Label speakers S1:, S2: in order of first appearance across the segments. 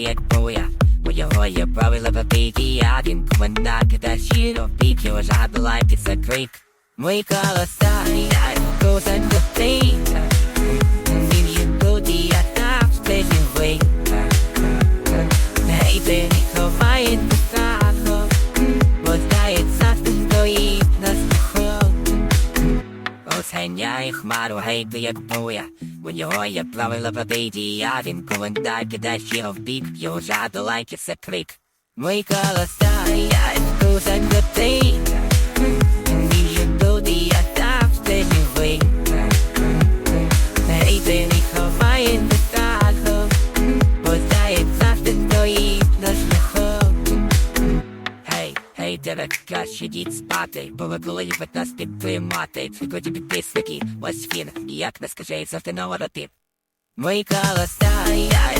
S1: як боя, У його є правила бабія Він команда кидачіро Пік його жаду лайк це крик. Мої колоса Я його ти Він є буді, я там спецівий Гейти ховає страху. Бо здається, хто стоїть на страху Оценяє хмару, гейти як боя. У нього є правила побіді, я він комендар, кидає його в бік, його жаду лайки це крик. Мої колоса, я Гей, сидіть спати, бо ви коли любить нас підтримати. Прикоді підписники, ось він, ніяк не скажеться завжди новоротив. Мої колоса, я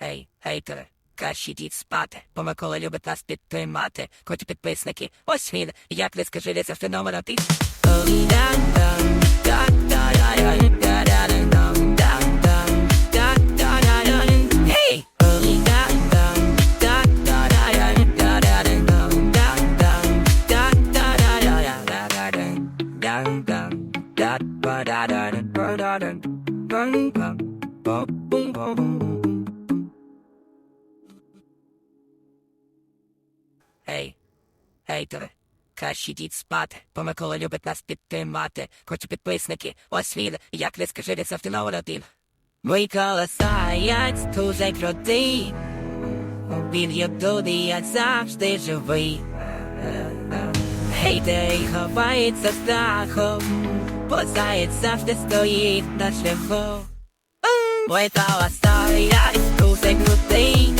S1: Гей, гейтери, краще йдіть спати, бо Микола любить нас підтримати. Хоч підписники, ось він, як ви скажи, це феномен ти. Гей, гейтери, краще йдіть спати, бо Микола любить нас підтримати. Хоч підписники, ось він, як не скажи, це автономний. Мої колеса, як тузик родин. Він є туди, я завжди живий. Гей, де й ховається страхом, бо заєць те стоїть на шляху Моя та стая, і крутий крутий